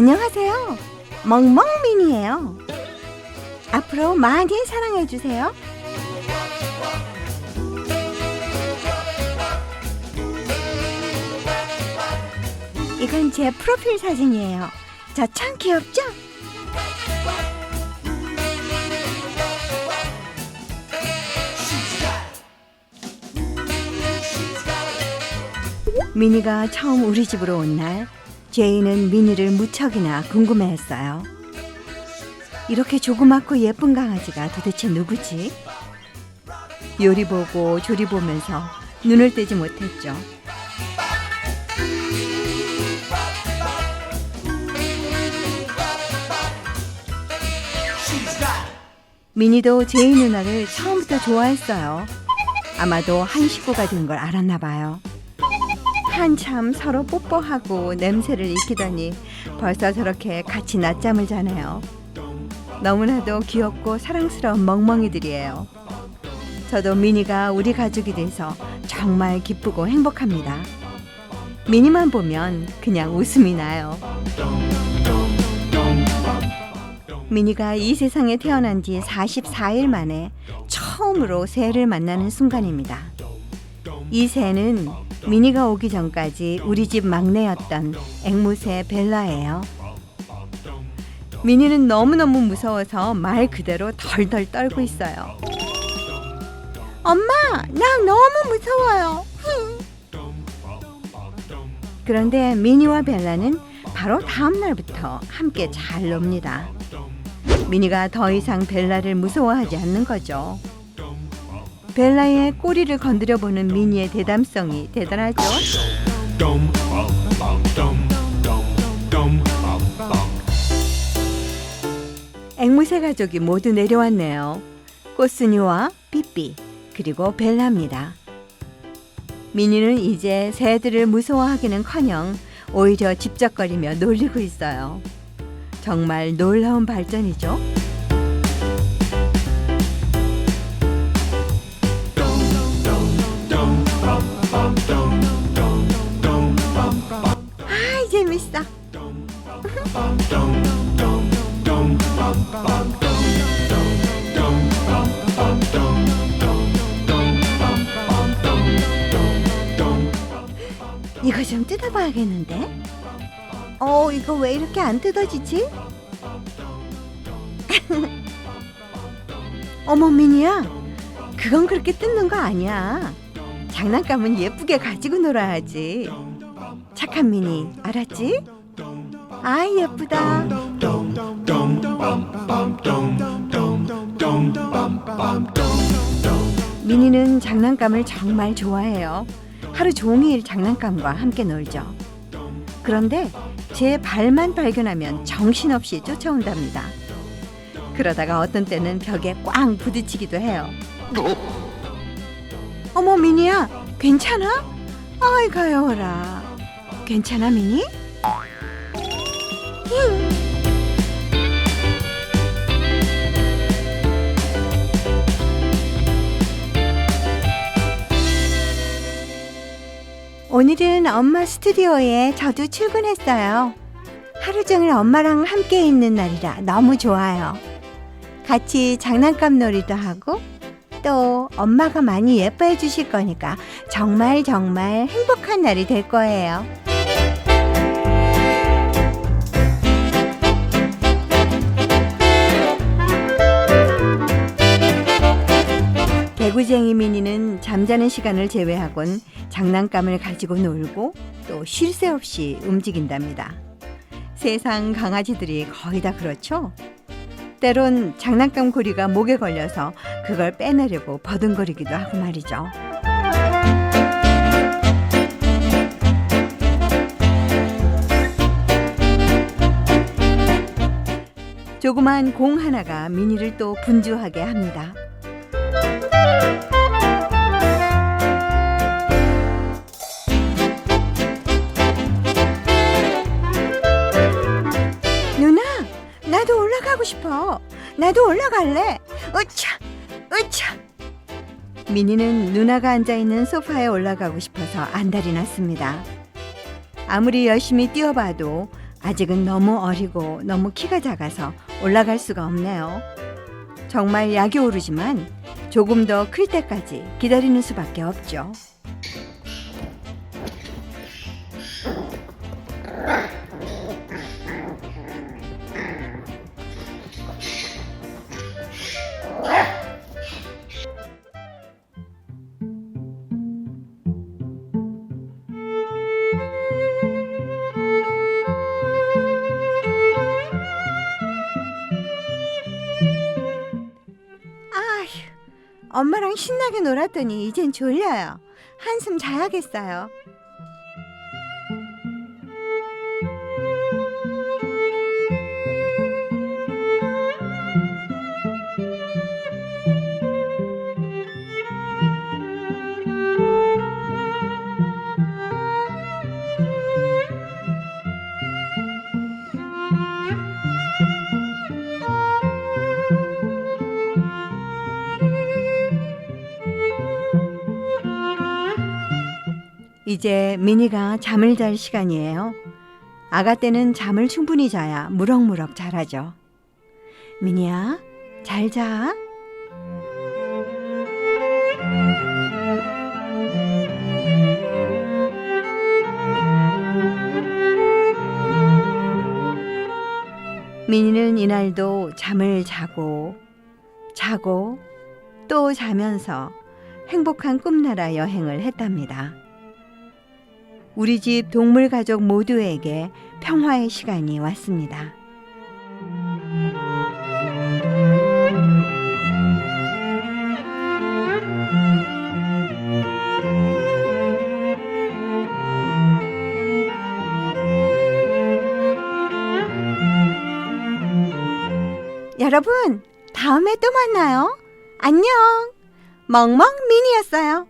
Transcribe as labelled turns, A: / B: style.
A: 안녕하세요. 멍멍민이에요. 앞으로 많이 사랑해 주세요. 이건 제 프로필 사진이에요. 저 참 귀엽죠? 미니가 처음 우리 집으로 온 날, 제이는 미니를 무척이나 궁금해했어요. 이렇게 조그맣고 예쁜 강아지가 도대체 누구지? 요리 보고 조리 보면서 눈을 떼지 못했죠. 미니도 제이 누나를 처음부터 좋아했어요. 아마도 한 식구가 된 걸 알았나 봐요. 한참 서로 뽀뽀하고 냄새를 익히더니 벌써 저렇게 같이 낮잠을 자네요. 너무나도 귀엽고 사랑스러운 멍멍이들이에요. 저도 미니가 우리 가족이 돼서 정말 기쁘고 행복합니다. 미니만 보면 그냥 웃음이 나요. 미니가 이 세상에 태어난 지 44일 만에 처음으로 새를 만나는 순간입니다. 이 새는 미니가 오기 전까지 우리 집 막내였던 앵무새 벨라예요. 미니는 너무너무 무서워서 말 그대로 덜덜 떨고 있어요. 엄마, 나 너무 무서워요. 그런데 미니와 벨라는 바로 다음 날부터 함께 잘 놉니다. 미니가 더 이상 벨라를 무서워하지 않는 거죠. 벨라의 꼬리를 건드려 보는 미니의 대담성이 대단하죠. 앵무새 가족이 모두 내려왔네요. 꽃순이와 삐삐 그리고 벨라입니다. 미니는 이제 새들을 무서워하기는커녕 오히려 집적거리며 놀리고 있어요. 정말 놀라운 발전이죠. 재밌어. 이거 좀 뜯어봐야겠는데? 어, 이거 왜 이렇게 안 뜯어지지? 어머, 미니야. 그건 그렇게 뜯는 거 아니야. 장난감은 예쁘게 가지고 놀아야지. 착한 미니, 알았지? 아이, 예쁘다. 미니는 장난감을 정말 좋아해요. 하루 종일 장난감과 함께 놀죠. 그런데 제 발만 발견하면 정신없이 쫓아온답니다. 그러다가 어떤 때는 벽에 꽝 부딪히기도 해요. 어머 미니야, 괜찮아? 아이 가여워라. 괜찮아 미니? 힝. 오늘은 엄마 스튜디오에 저도 출근했어요. 하루 종일 엄마랑 함께 있는 날이라 너무 좋아요. 같이 장난감 놀이도 하고 또 엄마가 많이 예뻐해 주실 거니까 정말 정말 행복한 날이 될 거예요. 개구쟁이 미니는 잠자는 시간을 제외하곤 장난감을 가지고 놀고 또 쉴 새 없이 움직인답니다. 세상 강아지들이 거의 다 그렇죠? 때론 장난감 고리가 목에 걸려서 그걸 빼내려고 버둥거리기도 하고 말이죠. 조그만 공 하나가 미니를 또 분주하게 합니다. 누나, 나도 올라가고 싶어. 나도 올라갈래. 으차, 으차. 미니는 누나가 앉아 있는 소파에 올라가고 싶어서 안달이 났습니다. 아무리 열심히 뛰어봐도 아직은 너무 어리고 너무 키가 작아서 올라갈 수가 없네요. 정말 약이 오르지만 조금 더 클 때까지 기다리는 수밖에 없죠. 엄마랑 신나게 놀았더니 이젠 졸려요. 한숨 자야겠어요. 이제 미니가 잠을 잘 시간이에요. 아가 때는 잠을 충분히 자야 무럭무럭 자라죠. 미니야, 잘 자. 미니는 이날도 잠을 자고, 자고, 또 자면서 행복한 꿈나라 여행을 했답니다. 우리 집 동물 가족 모두에게 평화의 시간이 왔습니다. 여러분, 다음에 또 만나요. 안녕. 멍멍 미니였어요.